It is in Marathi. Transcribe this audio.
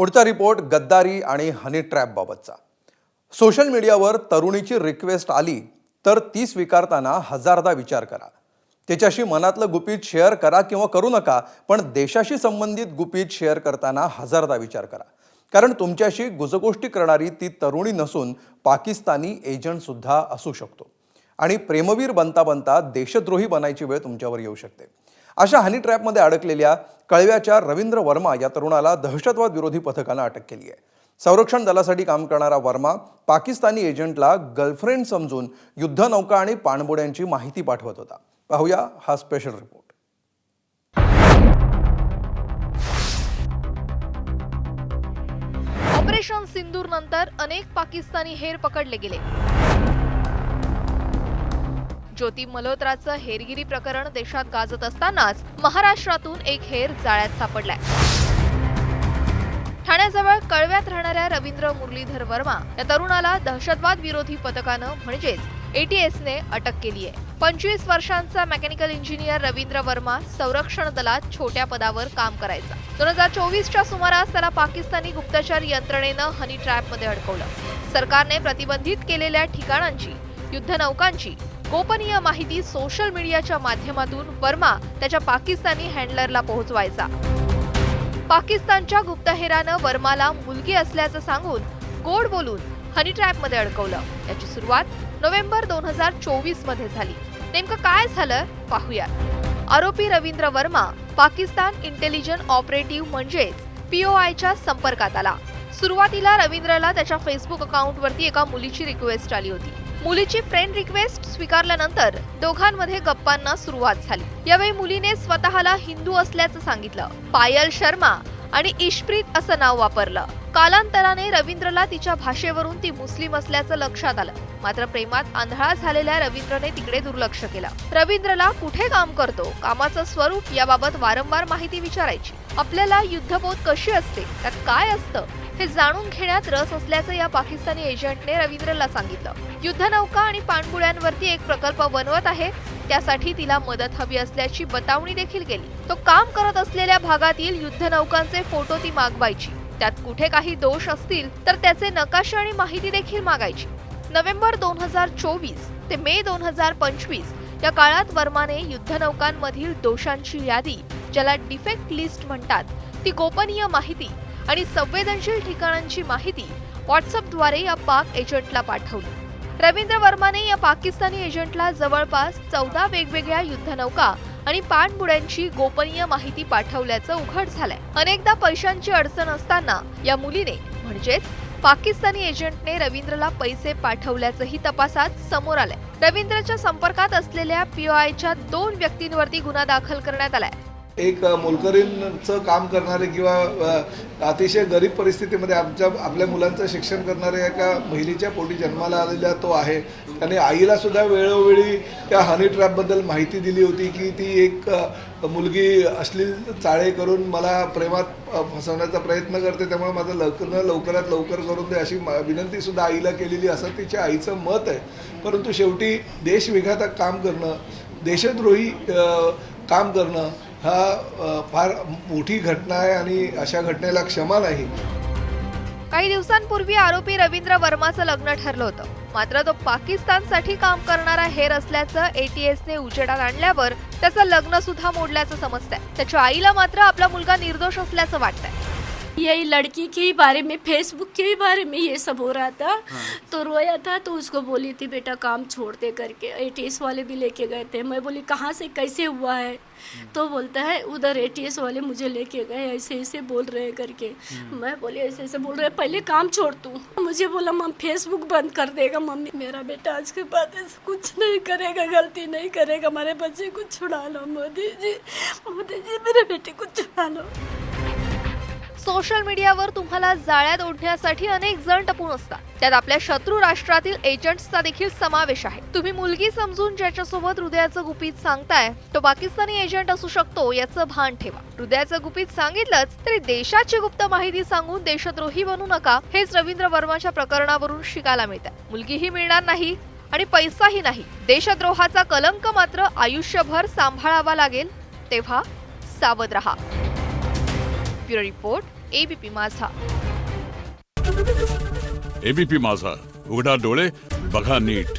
पुढचा रिपोर्ट गद्दारी आणि हनी ट्रॅपबाबतचा सोशल मीडियावर तरुणीची रिक्वेस्ट आली तर ती स्वीकारताना हजारदा विचार करा. त्याच्याशी मनातलं गुपित शेअर करा किंवा करू नका पण देशाशी संबंधित गुपित शेअर करताना हजारदा विचार करा. कारण तुमच्याशी गुजगोष्टी करणारी ती तरुणी नसून पाकिस्तानी एजंटसुद्धा असू शकतो. आणि प्रेमवीर बनता बनता देशद्रोही बनायची वेळ तुमच्यावर येऊ शकते. अशा हनी ट्रॅपमध्ये अडकलेल्या कळव्याच्या रवींद्र वर्मा या तरुणाला दहशतवाद विरोधी पथकानं अटक केली आहे. संरक्षण दलासाठी काम करणारा वर्मा पाकिस्तानी एजंटला गर्लफ्रेंड समजून युद्धनौका आणि पाणबुड्यांची माहिती पाठवत होता. पाहूया हा स्पेशल रिपोर्ट ऑपरेशन सिंदूर नंतर अनेक पाकिस्तानी हेर पकडले गेले. ज्योती मल्होत्राचं हेरगिरी प्रकरण देशात गाजत असतानाच महाराष्ट्रातून एक हेर जाळ्यात सापडलाय. ठाण्याजवळ कळव्यात राहणाऱ्या रवींद्र मुरलीधर वर्मा या तरुणाला दहशतवाद विरोधी पथकानं म्हणजेच एटीएसने अटक केली आहे. पंचवीस वर्षांचा मेकॅनिकल इंजिनियर रवींद्र वर्मा संरक्षण दलात छोट्या पदावर काम करायचा. दोन हजार चोवीसच्या सुमारास त्याला पाकिस्तानी गुप्तचर यंत्रणेनं हनी ट्रॅपमध्ये अडकवलं. सरकारने प्रतिबंधित केलेल्या ठिकाणांची युद्धनौकांची गोपनीय माहिती सोशल मीडियाच्या माध्यमातून वर्मा त्याच्या पाकिस्तानी हँडलरला पोहोचवायचा. पाकिस्तानच्या गुप्तहेरानं वर्माला मुलगी असल्याचं सांगून गोड बोलून हनी ट्रॅपमध्ये अडकवलं. याची सुरुवात नोव्हेंबर दोन हजार चोवीसमध्ये झाली. नेमकं काय झालं? पाहूयात. आरोपी रवींद्र वर्मा पाकिस्तान इंटेलिजंट ऑपरेटिव्ह म्हणजेच पीओआयच्या संपर्कात आला. सुरुवातीला रवींद्रला त्याच्या फेसबुक अकाउंटवरती एका मुलीची रिक्वेस्ट आली होती. मुलीची फ्रेंड रिक्वेस्ट स्वीकारल्यानंतर दोघांमध्ये गप्पांना सुरुवात झाली. यावेळी मुलीने स्वतःला हिंदू असल्याचं सांगितलं. पायल शर्मा आणि इशप्रीत असं नाव वापरलं. कालांतराने रवींद्रला तिच्या भाषेवरून ती मुस्लिम असल्याचं लक्षात आलं. मात्र प्रेमात आंधळा झालेल्या रवींद्रने तिकडे दुर्लक्ष केलं. रवींद्रला कुठे काम करतो? कामाचं स्वरूप याबाबत वारंवार माहिती विचारायची. आपल्याला युद्धपोत कशी असते? त्यात काय असतं? हे जाणून घेण्यात रस असल्याचं या पाकिस्तानी एजंटने रवींद्रला सांगितलं. युद्धनौका आणि पाणबुड्यांवरती एक प्रकल्प बनवत आहे. त्यासाठी तिला मदत हवी असल्याची बतावणी देखील केली. तो काम करत असलेल्या भागातील युद्धनौकांचे फोटो ती मागवायची. त्यात कुठे काही दोष असतील तर त्याचे नकाशे आणि माहिती देखील मागायची. नोव्हेंबर दोन हजार चोवीस ते मे दोन हजार पंचवीस या काळात वर्माने युद्धनौकांमधील दोषांची यादी ज्याला डिफेक्ट लिस्ट म्हणतात ती गोपनीय माहिती आणि संवेदनशील ठिकाणांची माहिती व्हॉट्सअपद्वारे या पाक एजंटला पाठवली. रवींद्र वर्माने या पाकिस्तानी एजंटला जवळपास चौदा वेगवेगळ्या युद्धनौका आणि पाणबुड्यांची गोपनीय माहिती पाठवल्याचं उघड झालंय. अनेकदा पैशांची अडचण असताना या मुलीने म्हणजेच पाकिस्तानी एजंटने रवींद्रला पैसे पाठवल्याचंही तपासात समोर आलंय. रवींद्रच्या संपर्कात असलेल्या पीओआयच्या दोन व्यक्तींवरती गुन्हा दाखल करण्यात आलाय. एक मोलकरींचं काम करणारे किंवा अतिशय गरीब परिस्थितीमध्ये आमच्या आपल्या मुलांचं शिक्षण करणाऱ्या एका महिलेच्या पोटी जन्माला आलेला तो आहे. त्याने आईला सुद्धा वेळोवेळी त्या हनी ट्रॅपबद्दल माहिती दिली होती की ती एक मुलगी अश्लील चाळे करून मला प्रेमात फसवण्याचा प्रयत्न करते. त्यामुळे माझं लग्न लवकरात लवकर करून दे अशी विनंतीसुद्धा आईला केलेली असं तिच्या आईचं मत आहे. परंतु शेवटी देशविघातक काम करणं देशद्रोही काम करणं हा फार मोठी घटना आहे आणि अशा घटनेला क्षमा नाही. काही दिवसांपूर्वी आरोपी रवींद्र वर्माचं लग्न ठरलं होतं. मात्र तो पाकिस्तानसाठी काम करणारा हेर असल्याचं एटीएसने उजेडात आणल्यावर त्याचं लग्न सुद्धा मोडल्याचं समजतंय. त्याच्या आईला मात्र आपला मुलगा निर्दोष असल्याचं वाटतंय. यही लड़की के ही बारे में फेसबुक के ही बारे में ये सब हो रहा था। तो रोया था तो उसको बोली थी बेटा काम छोड़ दे करके। एटीएस वाले भी लेके गए थे। मैं बोली कहाँ से कैसे हुआ है? तो बोलता है उधर एटीएस वाले मुझे लेके गए ऐसे ऐसे बोल रहे हैं करके। मैं बोली ऐसे ऐसे बोल रहे पहले काम छोड़ तू। मुझे बोला मम फेसबुक बंद कर देगा मम्मी। मेरा बेटा आज के बाद ऐसे कुछ नहीं करेगा गलती नहीं करेगा। हमारे बच्चे को छुड़ा लो मोदी जी। मोदी जी मेरे बेटे को छुड़ा लो। सोशल मीडियावर तुम्हाला जाळ्यात ओढण्यासाठी अनेक जण टपून असतात. त्यात आपल्या शत्रू राष्ट्रातील एजंट्सचा देखील समावेश आहे. तुम्ही मुलगी समजून ज्याच्यासोबत हृदयाचं गुपित सांगताय तो पाकिस्तानी एजंट असू शकतो याचं भान ठेवा. हृदयाचं गुपित सांगितलंच तरी देशाची गुप्त माहिती सांगून देशद्रोही बनू नका हेच रवींद्र वर्माच्या प्रकरणावरून शिकायला मिळतं मुलगीही मिळणार नाही आणि पैसाही नाही. देशद्रोहाचा कलंक मात्र आयुष्यभर सांभाळावा लागेल तेव्हा सावध रहा. Bureau report ABP Majha. ABP Majha. उघडा डोळे बघा नीट.